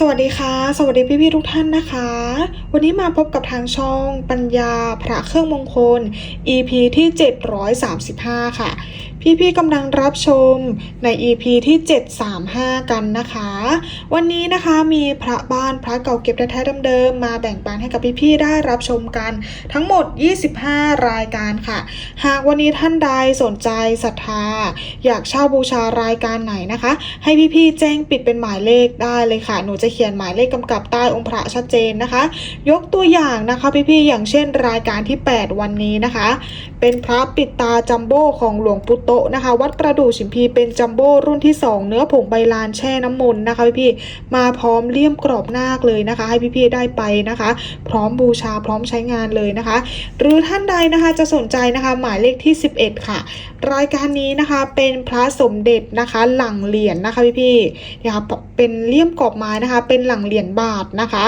สวัสดีค่ะ สวัสดีพี่ๆทุกท่านนะคะ วันนี้มาพบกับทางช่องปัญญาพระเครื่องมงคล EP ที่ 735 ค่ะ พี่ๆกำลังรับชมใน EP ที่ 735 กันนะคะ วันนี้นะคะมีพระบ้านพระเก่าเก็บแท้ๆเดิมๆมาแบ่งปันให้กับพี่ๆได้รับชมกันทั้งหมด 25 รายการค่ะ หากวันนี้ท่านใดสนใจศรัทธา อยากเช่าบูชารายการไหนนะคะ ให้พี่ๆแจ้งปิดเป็นหมายเลขได้เลยค่ะ หนูจะเขียนหมายเลขกำกับใต้องค์พระชัดเจนนะคะ ยกตัวอย่างนะคะพี่ๆอย่างเช่นรายการที่ 8 วันนี้นะคะเป็นพระปิดตาจัมโบ้ของหลวงปู่โตะนะคะ วัดประดู่ชิมพีเป็นจัมโบ้รุ่นที่ 2 เนื้อผงใบลานแช่น้ำมนต์นะคะพี่ๆมาพร้อมเลี่ยมกรอบนาคเลยนะคะ ให้พี่ๆได้ไปนะคะ พร้อมบูชาพร้อมใช้งานเลยนะคะ หรือท่านใดนะคะจะสนใจนะคะหมายเลขที่ 11 ค่ะ รายการนี้นะคะเป็นพระสมเด็จนะคะหลังเหรียญนะคะพี่ๆเนี่ยค่ะเป็นเลี่ยมกรอบไม้นะคะ เป็นหลังเหรียญบาทนะคะ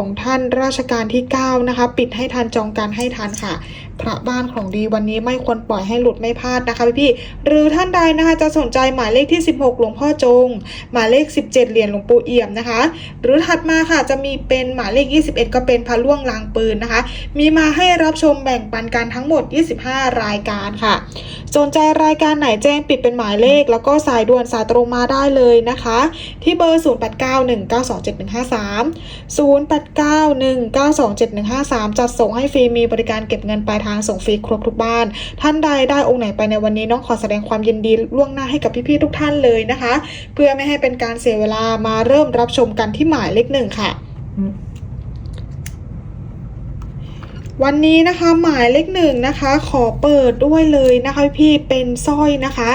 ของท่านราชการที่ 9 นะคะ ปิดให้ทันจองการให้ทันค่ะ พระบ้านของดีวันนี้ไม่ควรปล่อยให้หลุดไม่พลาดนะคะพี่ๆหรือท่านใดนะคะจะสนใจหมายเลขที่ 16 หลวงพ่อจง หมายเลข 17 เหรียญหลวงปู่เอี่ยมนะคะ หรือถัดมาค่ะจะมีเป็นหมายเลข 21 ก็เป็นพระล่วงลางปืนนะคะ มีมาให้รับชมแบ่งปันกันทั้งหมด 25 รายการค่ะ สนใจรายการไหนแจ้งปิดเป็นหมายเลข แล้วก็สายด่วนสายตรงมาได้เลยนะคะ ที่เบอร์ 0891927153 0891927153 จัดส่งให้ฟรีมีบริการเก็บเงินปลายทางส่งฟรีครบทุกบ้าน ท่านใดได้องค์ไหนไปในวันนี้น้องขอแสดงความยินดีล่วงหน้าให้กับพี่ๆทุกท่านเลยนะคะ เพื่อไม่ให้เป็นการเสียเวลามาเริ่มรับชมกันที่หมายเลขหนึ่งค่ะ วันนี้นะคะหมายเลขหนึ่งนะคะ ขอเปิดด้วยเลยนะคะพี่ๆเป็นสร้อยนะคะ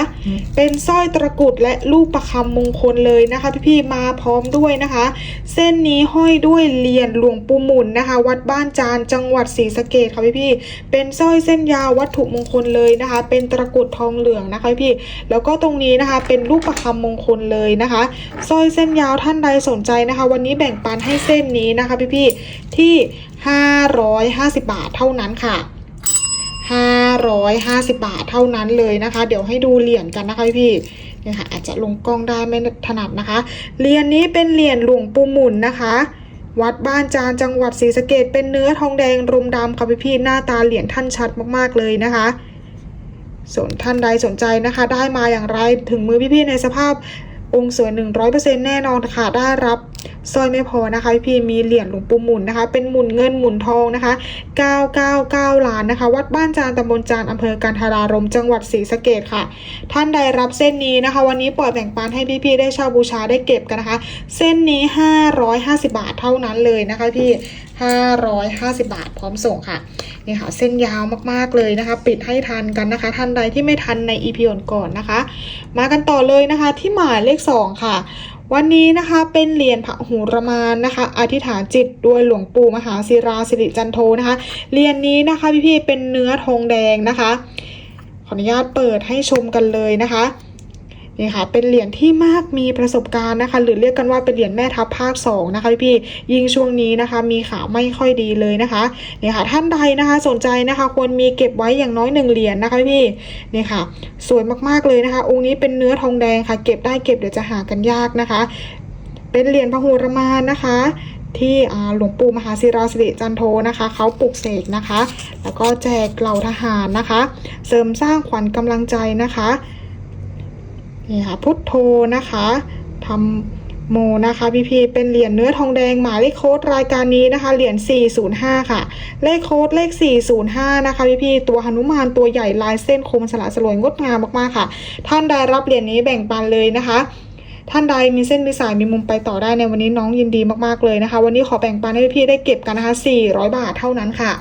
เป็นสร้อยตะกรุดและลูกประคำมงคลเลยนะคะ พี่ๆมาพร้อมด้วยนะคะ เส้นนี้ห้อยด้วยเหรียญหลวงปู่หมุนนะคะ วัดบ้านจานจังหวัดศรีสะเกดค่ะพี่ๆเป็นสร้อยเส้นยาววัตถุมงคลเลยนะคะ เป็นตะกรุดทองเหลืองนะคะพี่ๆแล้วก็ตรงนี้นะคะ เป็นลูกประคำมงคลเลยนะคะสร้อยเส้นยาวท่านใดสนใจนะคะ วันนี้แบ่งปันให้เส้นนี้นะคะ พี่ๆที่ 550 บาทเท่านั้นค่ะ 550 บาทเท่านั้นเลยนะคะ เดี๋ยวให้ดูเหรียญกันนะคะพี่ๆเนี่ยค่ะอาจจะลงกล้องได้ไม่ถนัดนะคะ เหรียญนี้เป็นเหรียญหลวงปู่หมุนนะคะวัดบ้านจานจังหวัดศรีสะเกดเป็นเนื้อทองแดงรุมดำค่ะพี่ๆหน้าตาเหรียญท่านชัดมากๆเลยนะคะส่วนท่านใดสนใจนะคะ ได้มาอย่างไรถึงมือพี่ๆในสภาพ องค์สวย 100%แน่นอนค่ะ ได้รับสร้อยไม่พอนะคะ พี่มีเหรียญหลวงปู่หมุนนะคะ เป็นหมุนเงินหมุนทองนะคะ 999 ล้านนะคะ วัดบ้านจานตำบลจานอำเภอกันทารารมจังหวัดศรีสะเกดค่ะ ท่านใดรับเส้นนี้นะคะ วันนี้ปล่อยแบ่งปันให้พี่ๆได้เช่าบูชาได้เก็บกันนะคะ เส้นนี้ 550 บาทเท่านั้นเลยนะคะพี่ 550 บาท พร้อมส่งค่ะนี่ค่ะเส้นยาวมากๆเลยนะคะ ปิดให้ทันกันนะคะ ท่านใดที่ไม่ทันใน EP ก่อนๆนะคะ มากันต่อเลยนะคะที่หมายเลข 2 ค่ะวันนี้นะคะเป็นเหรียญพระหูรมานนะคะ อธิษฐานจิตด้วยหลวงปู่มหาศิราสิริจันโทนะคะเหรียญนี้นะคะพี่ๆเป็นเนื้อทองแดงนะคะ ขออนุญาตเปิดให้ชมกันเลยนะคะ นี่ค่ะเป็นเหรียญที่มากมีประสบการณ์นะคะ หรือเรียกกันว่าเป็นเหรียญแม่ทัพภาค2นะคะพี่ๆยิ่งช่วงนี้นะคะ มีข่าวไม่ค่อยดีเลยนะคะนี่ค่ะท่านใดนะคะสนใจนะคะควรมีเก็บไว้อย่างน้อยหนึ่งเหรียญนะคะพี่นี่ค่ะ สวยมากๆเลยนะคะ องค์นี้เป็นเนื้อทองแดงค่ะ เก็บได้เก็บเดี๋ยวจะหากันยากนะคะ เป็นเหรียญพระหูรมานนะคะที่หลวงปู่มหาศิราสิริจันโทนะคะเขาปลุกเสกนะคะ แล้วก็แจกเหล่าทหารนะคะ เสริมสร้างขวัญกำลังใจนะคะ นี่ค่ะพุทโธนะคะทำโมนะคะพี่พีเป็นเหรียญเนื้อทองแดงหมายเลขโค้ดรายการนี้นะคะเหรียญ405 ค่ะ เลขโค้ดเลข 405 นะคะพี่พีตัวหนุมานตัวใหญ่ลายเส้นคมสละสลวยงดงามมากๆค่ะ ท่านใดรับเหรียญนี้แบ่งปันเลยนะคะท่านใดมีเส้นมีสายมีมุมไปต่อได้ในวันนี้น้องยินดีมากๆเลยนะคะ วันนี้ขอแบ่งปันให้พี่ได้เก็บกันนะคะ 400 บาทเท่านั้นค่ะ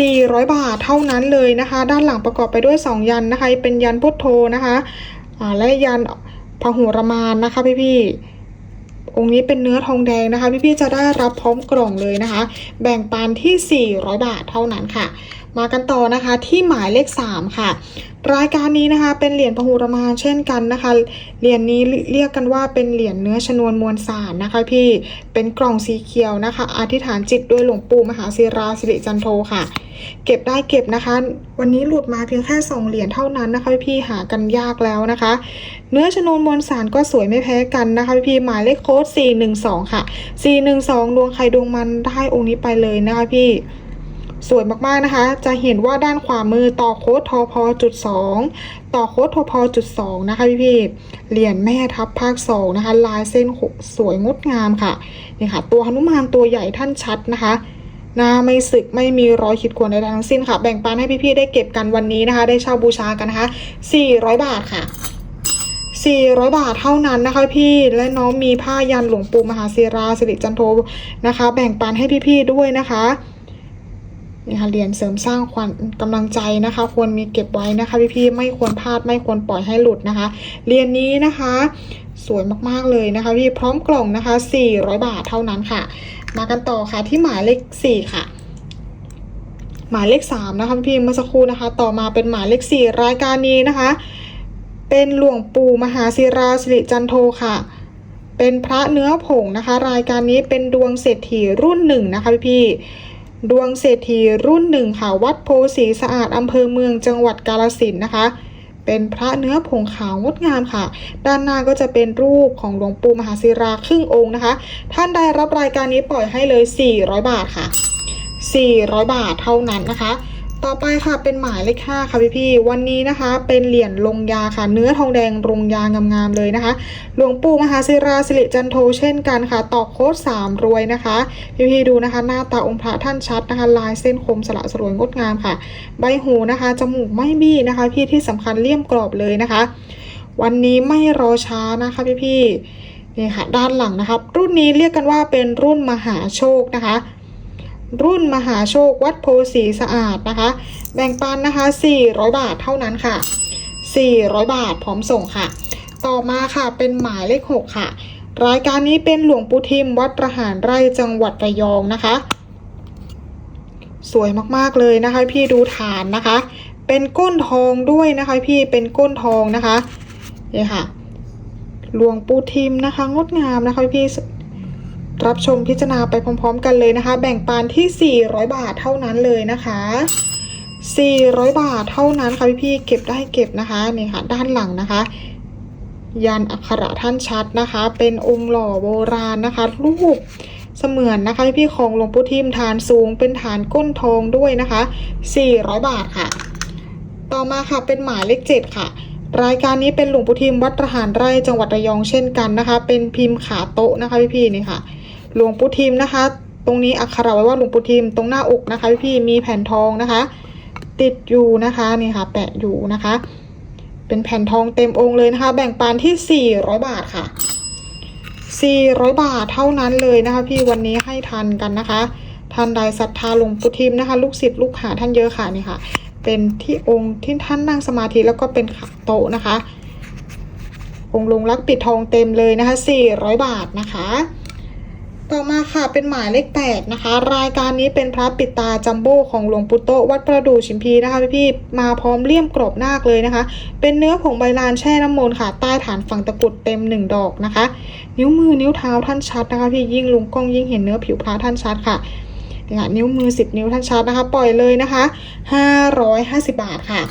400 บาทเท่านั้นเลยนะคะ ด้านหลังประกอบไปด้วย 2 ยันนะคะ เป็นยันพุทโธนะคะและยันพหูรมานนะคะพี่ๆองค์นี้เป็นเนื้อทองแดงนะคะ พี่ๆจะได้รับพร้อมกล่องเลยนะคะ แบ่งปันที่ 400 บาทเท่านั้นค่ะ มากันต่อนะคะที่หมายเลข 3 ค่ะ รายการนี้นะคะเป็นเหรียญพหุรมานเช่นกันนะคะเหรียญนี้เรียกกันว่าเป็นเหรียญเนื้อชนวนมวลสารนะคะพี่เป็นกล่องสีเขียวนะคะ อธิษฐานจิตด้วยหลวงปู่มหาศิราสิริจันโทค่ะ เก็บได้เก็บนะคะ วันนี้หลุดมาเพียงแค่2เหรียญเท่านั้นนะคะพี่หากันยากแล้วนะคะ เนื้อชนวนมวลสารก็สวยไม่แพ้กันนะคะพี่หมายเลขโค้ด412 ค่ะ 412 ดวงใครดวงมันได้องค์นี้ไปเลยนะคะพี่ สวยมากๆนะคะ จะเห็นว่าด้านขวามือต่อโค้ดทอพอจุดสองต่อโค้ดทอพอจุดสองนะคะพี่พี่ๆเหรียญแม่ทัพภาคสองนะคะ ลายเส้นสวยงดงามค่ะนี่ค่ะ ตัวหนุมานตัวใหญ่ท่านชัดนะคะหน้าไม่สึกไม่มีรอยขีดข่วนใดทั้งสิ้นค่ะ แบ่งปันให้พี่ๆได้เก็บกันวันนี้นะคะ ได้เช่าบูชากันนะคะ400 บาทค่ะ400 บาทเท่านั้นนะคะพี่และน้องมีผ้ายันหลวงปู่มหาศิราสิริจันโทนะคะ แบ่งปันให้พี่ๆด้วยนะคะ นี่ค่ะเหรียญเสริมสร้างขวัญกำลังใจนะคะ ควรมีเก็บไว้นะคะพี่ๆไม่ควรพลาดไม่ควรปล่อยให้หลุดนะคะเหรียญนี้นะคะ สวยมากๆเลยนะคะพี่พร้อมกล่องนะคะ 400 บาทเท่านั้นค่ะ มากันต่อค่ะที่หมายเลข4ค่ะหมายเลข3นะคะพี่เมื่อสักครู่นะคะ ต่อมาเป็นหมายเลข4รายการนี้นะคะ เป็นหลวงปู่มหาศิราสิริจันโทค่ะ เป็นพระเนื้อผงนะคะ รายการนี้เป็นดวงเศรษฐีรุ่นหนึ่งนะคะพี่ๆ ดวงเศรษฐีรุ่นหนึ่งค่ะ วัดโพสีสะอาดอำเภอเมืองจังหวัดกาลสินนะคะ เป็นพระเนื้อผงขาวงดงามค่ะ ด้านหน้าก็จะเป็นรูปของหลวงปู่มหาศิราครึ่งองค์นะคะ ท่านได้รับรายการนี้ปล่อยให้เลย 400 บาทค่ะ 400 บาทเท่านั้นนะคะ ต่อไปค่ะเป็นหมายเลขห้าค่ะพี่พี่วันนี้นะคะ เป็นเหรียญลงยาค่ะ เนื้อทองแดงลงยางามๆเลยนะคะ หลวงปู่มหาศิราสิริจันโทเช่นกันค่ะ ตอกโค้ดสามรวยนะคะ พี่พี่ดูนะคะ หน้าตาองค์พระท่านชัดนะคะ ลายเส้นคมสละสลวยงดงามค่ะ ใบหูนะคะจมูกไม่บี้นะคะ พี่ที่สำคัญเลี่ยมกรอบเลยนะคะ วันนี้ไม่รอช้านะคะพี่พี่นี่ค่ะด้านหลังนะคะรุ่นนี้เรียกกันว่าเป็นรุ่นมหาโชคนะคะ รุ่นมหาโชควัดโพสีสะอาดนะคะ แบ่งปันนะคะ 400 บาทเท่านั้นค่ะ 400 บาทพร้อมส่งค่ะ ต่อมาค่ะเป็นหมายเลข 6 ค่ะ รายการนี้เป็นหลวงปู่ทิมวัดประหารไร่จังหวัดระยองนะคะ สวยมากๆเลยนะคะ พี่ดูฐานนะคะ เป็นก้นทองด้วยนะคะ พี่เป็นก้นทองนะคะนี่ค่ะหลวงปู่ทิมนะคะ งดงามนะคะพี่ รับชมพิจารณาไปพร้อม ๆ กันเลยนะคะ แบ่งปันที่ 400 บาทเท่านั้นเลยนะคะ 400 บาทเท่านั้นค่ะพี่ๆเก็บได้เก็บนะคะนี่ค่ะด้านหลังนะคะ ยันอักขระท่านชัดนะคะ เป็นองค์หล่อโบราณนะคะ รูปเสมือนนะคะพี่ๆของหลวงปู่ทิมฐานสูงเป็นฐานก้นทองด้วยนะคะ 400 บาทค่ะ ต่อมาค่ะเป็นหมายเลขเจ็ดค่ะรายการนี้เป็นหลวงปู่ทิมวัดประหารไร่จังหวัดระยองเช่นกันนะคะ เป็นพิมพ์ขาโต๊ะนะคะพี่ๆนี่ค่ะ หลวงปู่ทิมนะคะ ตรงนี้อักขระไว้ว่าหลวงปู่ทิมตรงหน้าอกนะคะพี่มีแผ่นทองนะคะ ติดอยู่นะคะนี่ค่ะ แปะอยู่นะคะ เป็นแผ่นทองเต็มองค์เลยนะคะ แบ่งปันที่ 400 บาทค่ะ 400 บาทเท่านั้นเลยนะคะ พี่วันนี้ให้ทันกันนะคะท่านใดศรัทธาหลวงปู่ทิมนะคะ ลูกศิษย์ลูกหาท่านเยอะค่ะนี่ค่ะ เป็นที่องค์ที่ท่านนั่งสมาธิแล้วก็เป็นโต๊ะนะคะองค์ลงรักปิดทองเต็มเลยนะคะ400 บาทนะคะ ต่อมาค่ะเป็นหมายเลขแปดนะคะ รายการนี้เป็นพระปิดตาจัมโบ้ของหลวงปู่โตวัดประดู่ชิมพีนะคะพี่ๆมาพร้อมเลี่ยมกรอบนาคเลยนะคะ เป็นเนื้อผงใบลานแช่น้ำมนต์ค่ะ ใต้ฐานฝั่งตะกุดเต็มหนึ่งดอกนะคะ นิ้วมือนิ้วเท้าท่านชัดนะคะพี่ยิ่งลุงกล้องยิ่งเห็นเนื้อผิวพระท่านชัดค่ะนิ้วมือสิบนิ้วท่านชัดนะคะ ปล่อยเลยนะคะห้าร้อยห้าสิบบาทค่ะ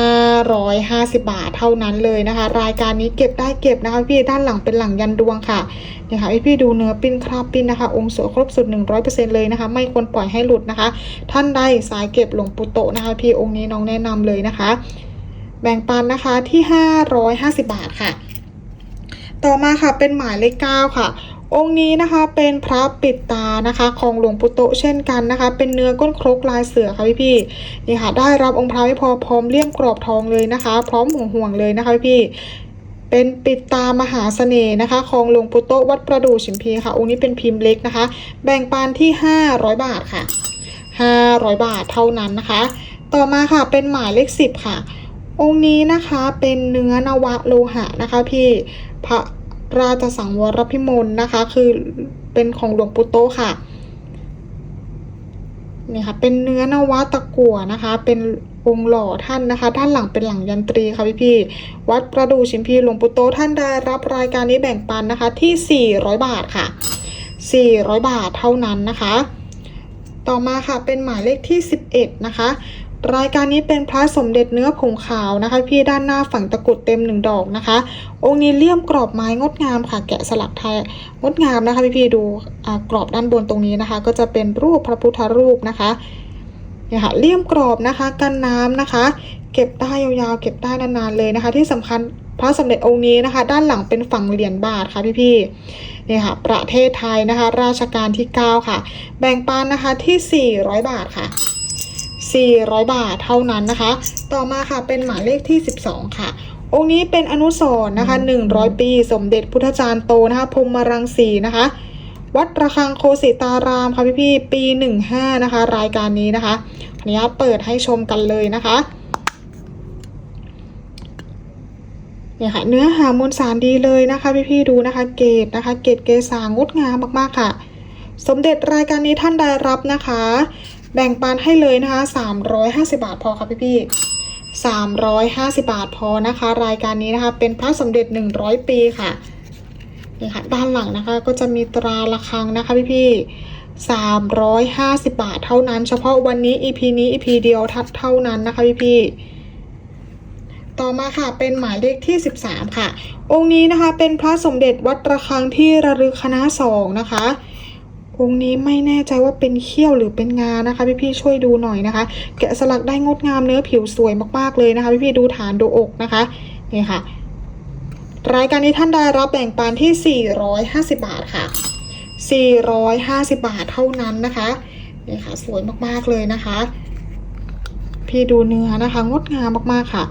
550 บาทเท่านั้นเลยนะคะ รายการนี้เก็บได้เก็บนะคะพี่ด้านหลังเป็นหลังยันดวงค่ะเนี่ยค่ะพี่ดูเนื้อปิ้นคราบปิ้นนะคะ องค์สวยครบสุด 100%เลยนะคะ ไม่ควรปล่อยให้หลุดนะคะ ท่านใดสายเก็บหลวงปู่โตนะคะ พี่องค์นี้น้องแนะนำเลยนะคะ แบ่งปันนะคะที่ 550 บาทค่ะ ต่อมาค่ะเป็นหมายเลข9ค่ะ องค์นี้นะคะเป็นพระปิดตานะคะของหลวงปู่โตเช่นกันนะคะ เป็นเนื้อก้นครกลายเสือค่ะพี่พี่นี่ค่ะได้รับองค์พระไม่พอพร้อมเลี่ยมกรอบทองเลยนะคะ พร้อมห่วงห่วงๆเลยนะคะพี่เป็นปิดตามหาเสน่ห์นะคะของหลวงปู่โตวัดประดู่ฉิมพีค่ะ องค์นี้เป็นพิมพ์เล็กนะคะ แบ่งปันที่ 500 บาทค่ะ 500 บาทเท่านั้นนะคะ ต่อมาค่ะเป็นหมายเลข 10 ค่ะ องค์นี้นะคะเป็นเนื้อนวะโลหะนะคะพี่พระ ราชสังวรพิมลนะคะ คือเป็นของหลวงปู่โตค่ะนี่ค่ะ เป็นเนื้อนวะตะกั่วนะคะ เป็นองค์หล่อท่านนะคะ ด้านหลังเป็นหลังยันตรีค่ะพี่พี่วัดประดู่ชิมพีหลวงปู่โตท่านได้รับรายการนี้แบ่งปันนะคะที่ 400 บาทค่ะ 400 บาทเท่านั้นนะคะ ต่อมาค่ะเป็นหมายเลขที่ 11 นะคะ รายการนี้เป็นพระสมเด็จเนื้อผงขาวนะคะ พี่ด้านหน้าฝั่งตะกุดเต็มหนึ่งดอกนะคะ องค์นี้เลี่ยมกรอบไม้งดงามค่ะ แกะสลักไทยงดงามนะคะพี่พี่ดูกรอบด้านบนตรงนี้นะคะ ก็จะเป็นรูปพระพุทธรูปนะคะเนี่ยค่ะเลี่ยมกรอบนะคะกันน้ำนะคะ เก็บได้ยาวๆ เก็บได้นานๆเลยนะคะ ที่สำคัญพระสมเด็จองค์นี้นะคะ ด้านหลังเป็นฝั่งเหรียญบาทค่ะพี่พี่ๆนี่ยค่ะประเทศไทยนะคะ ราชการที่ 9 ค่ะ แบ่งปันนะคะที่ 400 บาทค่ะ 400 บาทเท่านั้นนะคะ ต่อมาค่ะเป็นหมายเลขที่ 12 ค่ะ องค์นี้เป็นอนุสร์นะคะ 100 ปี สมเด็จพุทธจารย์โตนะคะพรหมรังสีนะคะ วัดระฆังโคสิตารามค่ะพี่พี่ปี 15 นะคะ รายการนี้นะคะออนุญาตเปิดให้ชมกันเลยนะคะเนี่ยค่ะเนื้อหามวลสารดีเลยนะคะพี่ๆดูนะคะเกตนะคะเกตเกษางดงามมากๆค่ะ สมเด็จรายการนี้ท่านได้รับนะคะ แบ่งปันให้เลยนะคะ 350 บาทพอค่ะพี่ๆ350 บาทพอนะคะ รายการนี้นะคะ เป็นพระสมเด็จ 100 ปีค่ะนี่ค่ะด้านหลังนะคะก็จะมีตราระฆังนะคะพี่ๆ350 บาทเท่านั้น เฉพาะวันนี้ EP นี้ EP เดียวทัดเท่านั้นนะคะพี่ๆต่อมาค่ะเป็นหมายเลขที่ 13 ค่ะ องค์นี้นะคะเป็นพระสมเด็จวัดระฆังที่ระลึกคณะสองนะคะ องค์นี้ไม่แน่ใจว่าเป็นเขี้ยวหรือเป็นงานะคะ พี่ๆช่วยดูหน่อยนะคะ แกะสลักได้งดงามเนื้อผิวสวยมากๆเลยนะคะ พี่ๆดูฐานดูอกนะคะนี่ค่ะ รายการนี้ท่านได้รับแบ่งปันที่ 450 บาทค่ะ 450 บาทเท่านั้นนะคะนี่ค่ะสวยมากๆเลยนะคะ พี่ดูเนื้อนะคะ งดงามมากๆค่ะ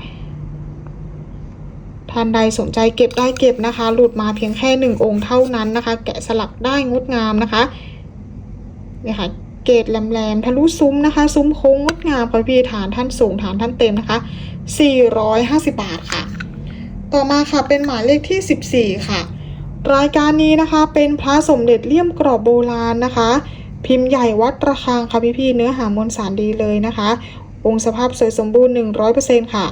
ท่านใดสนใจเก็บได้เก็บนะคะ หลุดมาเพียงแค่หนึ่งองค์เท่านั้นนะคะ แกะสลักได้งดงามนะคะ นี่ค่ะเกรดแหลมๆทะลุซุ้มนะคะ ซุ้มโค้งงดงามค่ะพี่ฐานท่านสูงฐานท่านเต็มนะคะ 450 บาทค่ะ ต่อมาค่ะเป็นหมายเลขที่ 14 ค่ะ รายการนี้นะคะเป็นพระสมเด็จเลี่ยมกรอบโบราณนะคะ พิมพ์ใหญ่วัดระฆังค่ะพี่ๆเนื้อหามวลสารดีเลยนะคะ องค์สภาพสวยสมบูรณ์ 100%ค่ะ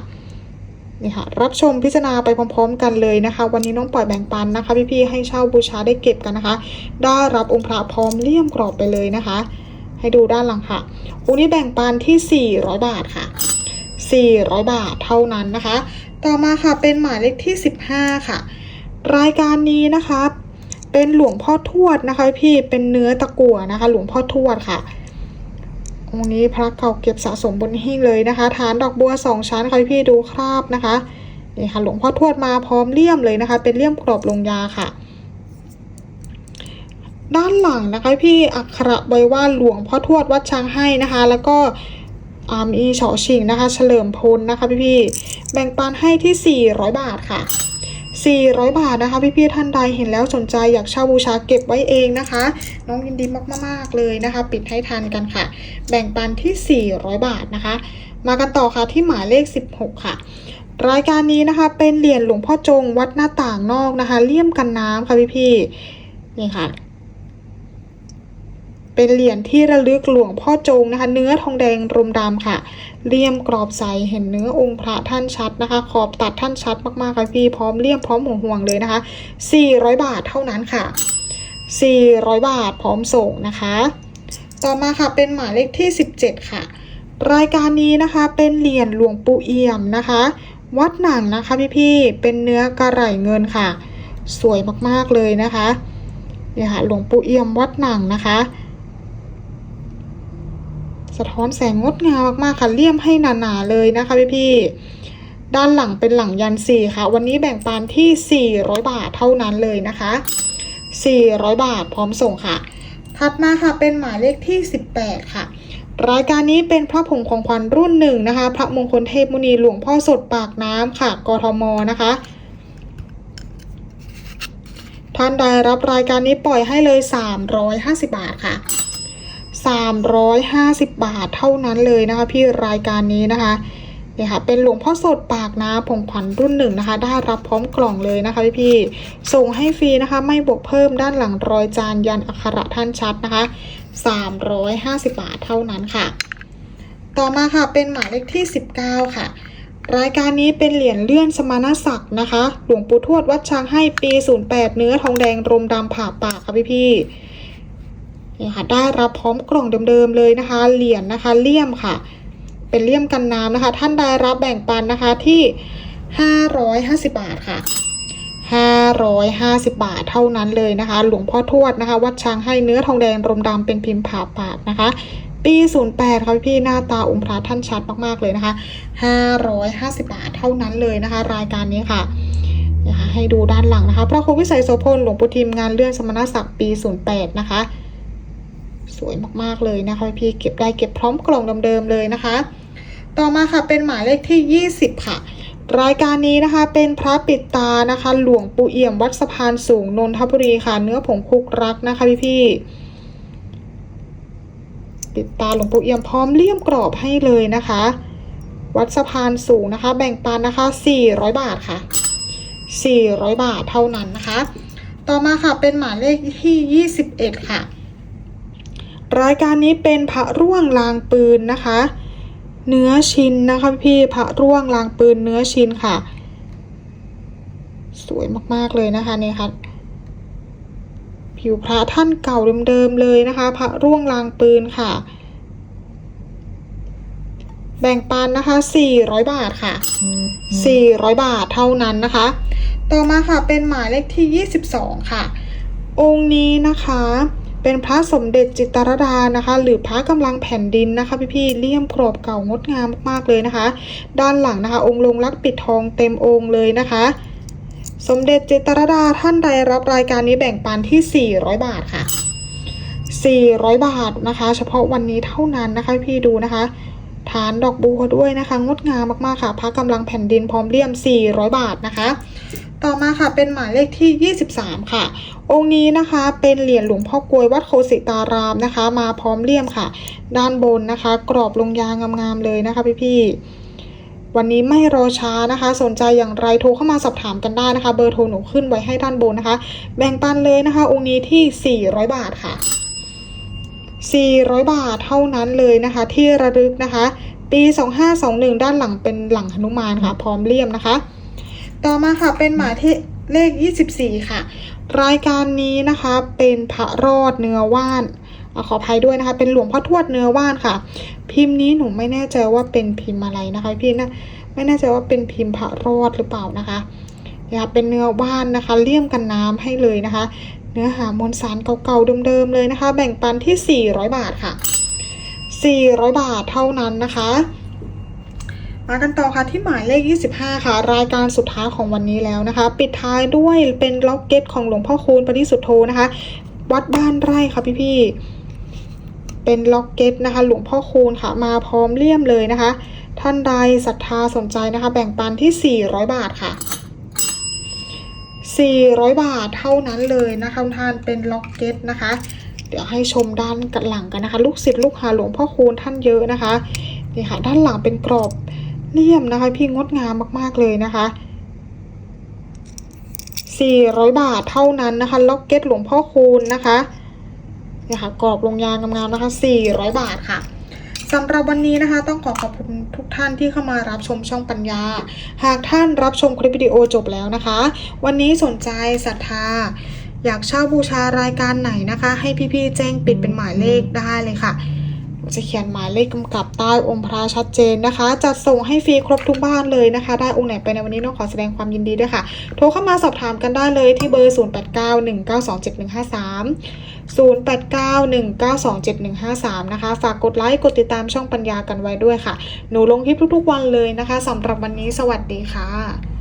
นี่ค่ะรับชมพิจารณาไปพร้อมๆ กันเลยนะคะ วันนี้น้องปล่อยแบ่งปันนะคะ พี่ๆให้เช่าบูชาได้เก็บกันนะคะ ได้รับองค์พระพร้อมเลี่ยมกรอบไปเลยนะคะ ให้ดูด้านหลังค่ะองค์นี้แบ่งปันที่ 400 บาทค่ะ 400 บาทเท่านั้นนะคะ ต่อมาค่ะเป็นหมายเลขที่ 15 ค่ะ รายการนี้นะคะ เป็นหลวงพ่อทวดนะคะ พี่เป็นเนื้อตะกั่วนะคะ หลวงพ่อทวดค่ะ องค์นี้พระเก่าเก็บสะสมบนหิ้งเลยนะคะ ฐานดอกบัวสองชั้นค่ะพี่ดูคราบนะคะนี่ค่ะหลวงพ่อทวดมาพร้อมเลี่ยมเลยนะคะ เป็นเลี่ยมกรอบลงยาค่ะ ด้านหลังนะคะพี่อักขระไว้ว่าหลวงพ่อทวดวัดช้างให้นะคะ แล้วก็อามีเฉาชิงนะคะ เฉลิมพลนะคะพี่พี่แบ่งปันให้ที่ 400 บาทค่ะ 400 บาทนะคะ พี่ๆท่านใดเห็นแล้วสนใจอยากเช่าบูชาเก็บไว้เองนะคะ น้องยินดีมากๆเลยนะคะ ปิดให้ทันกันค่ะ แบ่งปันที่ 400 บาทนะคะ มากันต่อค่ะที่หมายเลข 16 ค่ะรายการนี้นะคะเป็นเหรียญหลวงพ่อจงวัดหน้าต่างนอกนะคะ เลี่ยมกันน้ำค่ะพี่ๆนี่ค่ะ เป็นเหรียญที่ระลึกหลวงพ่อจงนะคะ เนื้อทองแดงรมดำค่ะเลี่ยมกรอบใสเห็นเนื้อองค์พระท่านชัดนะคะ ขอบตัดท่านชัดมากๆค่ะพี่พร้อมเลี่ยมพร้อมห่วงห่วงเลยนะคะ 400 บาทเท่านั้นค่ะ 400 บาทพร้อมส่งนะคะ ต่อมาค่ะเป็นหมายเลขที่ 17 ค่ะ รายการนี้นะคะเป็นเหรียญหลวงปู่เอี่ยมนะคะ วัดหนังนะคะพี่ๆเป็นเนื้อกระไหล่เงินค่ะ สวยมากๆเลยนะคะเนี่ยค่ะหลวงปู่เอี่ยมวัดหนังนะคะ สะท้อนแสงงดงามมากๆค่ะเลี่ยมให้หนาๆเลยนะคะพี่ๆด้านหลังเป็นหลังยันสี่ค่ะ วันนี้แบ่งปันที่ 400 บาทเท่านั้นเลยนะคะ 400 บาทพร้อมส่งค่ะถัดมาค่ะเป็นหมายเลขที่ 18 ค่ะรายการนี้เป็นพระผงของขวัญรุ่นหนึ่งนะคะ พระมงคลเทพมุนีหลวงพ่อสดปากน้ำค่ะกทมนะคะ ท่านใดรับรายการนี้ปล่อยให้เลย 350 บาทค่ะ 350 บาทเท่านั้นเลยนะคะ พี่รายการนี้นะคะเนี่ยค่ะเป็นหลวงพ่อสดปากน้ำผงขวัญรุ่นหนึ่งนะคะ ได้รับพร้อมกล่องเลยนะคะพี่พี่ส่งให้ฟรีนะคะ ไม่บวกเพิ่มด้านหลังรอยจานยันอักขระท่านชัดนะคะ 350 บาทเท่านั้นค่ะ ต่อมาค่ะเป็นหมายเลขที่ 19 ค่ะ รายการนี้เป็นเหรียญเลื่อนสมณศักดิ์นะคะ หลวงปู่ทวดวัดช้างให้ปี 08 เนื้อทองแดงรมดำผ่าปากค่ะพี่พี่ นี่ค่ะได้รับพร้อมกล่องเดิมๆเลยนะคะ เหรียญนะคะเลี่ยมค่ะ เป็นเลี่ยมกันน้ำนะคะ ท่านได้รับแบ่งปันนะคะที่550 บาทค่ะ 550 บาทเท่านั้นเลยนะคะ หลวงพ่อทวดนะคะ วัดช้างให้เนื้อทองแดงรมดำเป็นพิมพ์ผ่าปากนะคะ ปี 08ค่ะพี่หน้าตาองค์พระท่านชัดมากๆเลยนะคะ 550 บาทเท่านั้นเลยนะคะ รายการนี้ค่ะนะคะให้ดูด้านหลังนะคะ พระครูวิสัยโสพลหลวงปู่ทิมงานเลื่อนสมณศักดิ์ปี 08 นะคะ สวยมากๆเลยนะคะพี่เก็บได้เก็บพร้อมกล่องเดิมๆเลยนะคะ ต่อมาค่ะเป็นหมายเลขที่ 20 ค่ะ รายการนี้นะคะเป็นพระปิดตานะคะ หลวงปู่เอี่ยมวัดสะพานสูงนนทบุรีค่ะ เนื้อผงคุกรักนะคะพี่ๆปิดตาหลวงปู่เอี่ยมพร้อมเลี่ยมกรอบให้เลยนะคะ วัดสะพานสูงนะคะ แบ่งปันนะคะ 400 บาทค่ะ 400 บาทเท่านั้นนะคะ ต่อมาค่ะเป็นหมายเลขที่ 21 ค่ะ รายการนี้เป็นพระร่วงลางปืนนะคะ เนื้อชิ้นนะคะพี่พระร่วงลางปืนเนื้อชิ้นค่ะ สวยมากๆเลยนะคะนี่ค่ะผิวพระท่านเก่าเดิมๆเลยนะคะ พระร่วงลางปืนค่ะ แบ่งปันนะคะ 400 บาทค่ะ 400 บาทเท่านั้นนะคะ ต่อมาค่ะเป็นหมายเลขที่ 22 ค่ะ องค์นี้นะคะ เป็นพระสมเด็จจิตรดานะคะ หรือพระกำลังแผ่นดินนะคะ พี่ๆเลี่ยมกรอบเก่างดงามมากๆเลยนะคะ ด้านหลังนะคะ องค์ลงรักปิดทองเต็มองค์เลยนะคะ สมเด็จจิตรดาท่านใดรับรายการนี้แบ่งปันที่ 400 บาทค่ะ 400 บาทนะคะ เฉพาะวันนี้เท่านั้นนะคะ พี่ดูนะคะฐานดอกบัวด้วยนะคะ งดงามมากๆค่ะพระกำลังแผ่นดินพร้อมเลี่ยม 400 บาทนะคะ ต่อมาค่ะเป็นหมายเลขที่ 23 ค่ะ องค์นี้นะคะเป็นเหรียญหลวงพ่อกลวยวัดโคสิตารามนะคะ มาพร้อมเลี่ยมค่ะ ด้านบนนะคะ กรอบลงยางงามๆเลยนะคะพี่ๆวันนี้ไม่รอช้านะคะ สนใจอย่างไรโทรเข้ามาสอบถามกันได้นะคะ เบอร์โทรหนูขึ้นไว้ให้ด้านบนนะคะ แบ่งปันเลยนะคะ องค์นี้ที่ 400 บาทค่ะ 400 บาทเท่านั้นเลยนะคะ ที่ระลึกนะคะ ปี 2521 ด้านหลังเป็นหลังหนุมานค่ะ พร้อมเลี่ยมนะคะ ต่อมาค่ะเป็นหมายที่เลข 24 ค่ะ รายการนี้นะคะเป็นพระรอดเนื้อว่านอขออภัยด้วยนะคะ เป็นหลวงพ่อทวดเนื้อว่านค่ะ พิมพ์นี้หนูไม่แน่ใจว่าเป็นพิมพ์อะไรนะคะ พี่นะไม่แน่ใจว่าเป็นพิมพ์พระรอดหรือเปล่านะคะเนี่ยเป็นเนื้อว่านนะคะ เลี่ยมกันน้ำให้เลยนะคะ เนื้อหามวลสารเก่าๆเดิมๆเลยนะคะ แบ่งปันที่ 400 บาทค่ะ 400 บาทเท่านั้นนะคะ มากันต่อค่ะที่หมายเลข 25 ค่ะ รายการสุดท้ายของวันนี้แล้วนะคะ ปิดท้ายด้วยเป็นล็อกเก็ตของหลวงพ่อคูณปริสุทธโธนะคะ วัดบ้านไร่ค่ะพี่ๆเป็นล็อกเก็ตนะคะ หลวงพ่อคูณค่ะ มาพร้อมเลี่ยมเลยนะคะ ท่านใดศรัทธาสนใจนะคะ แบ่งปันที่ 400 บาทค่ะ 400 บาทเท่านั้นเลยนะคะท่านเป็นล็อกเก็ตนะคะ เดี๋ยวให้ชมด้านกันหลังกันนะคะ ลูกศิษย์ลูกหาหลวงพ่อคูณท่านเยอะนะคะนี่ค่ะด้านหลังเป็นกรอบ เลี่ยมนะคะ พี่งดงามมากๆเลยนะคะ 400 บาทเท่านั้นนะคะ ล็อกเก็ตหลวงพ่อคูณนะคะเนี่ยค่ะกรอบลงยางงามๆนะคะ 400 บาทค่ะสำหรับวันนี้นะคะ ต้องขอขอบคุณทุกท่านที่เข้ามารับชมช่องปัญญา หากท่านรับชมคลิปวิดีโอจบแล้วนะคะ วันนี้สนใจศรัทธา อยากเช่าบูชารายการไหนนะคะ ให้พี่ๆแจ้งปิดเป็นหมายเลขได้เลยค่ะ จะเขียนหมายเลขกำกับใต้องค์พระชัดเจนนะคะ จัดส่งให้ฟรีครบทุกบ้านเลยนะคะ ได้องค์ไหนไปในวันนี้น้องขอแสดงความยินดีด้วยค่ะ โทรเข้ามาสอบถามกันได้เลยที่เบอร์ 0891927153 0891927153 นะคะ ฝากกดไลค์กดติดตามช่องปัญญากันไว้ด้วยค่ะ หนูลงคลิปทุกๆวันเลยนะคะสำหรับวันนี้สวัสดีค่ะ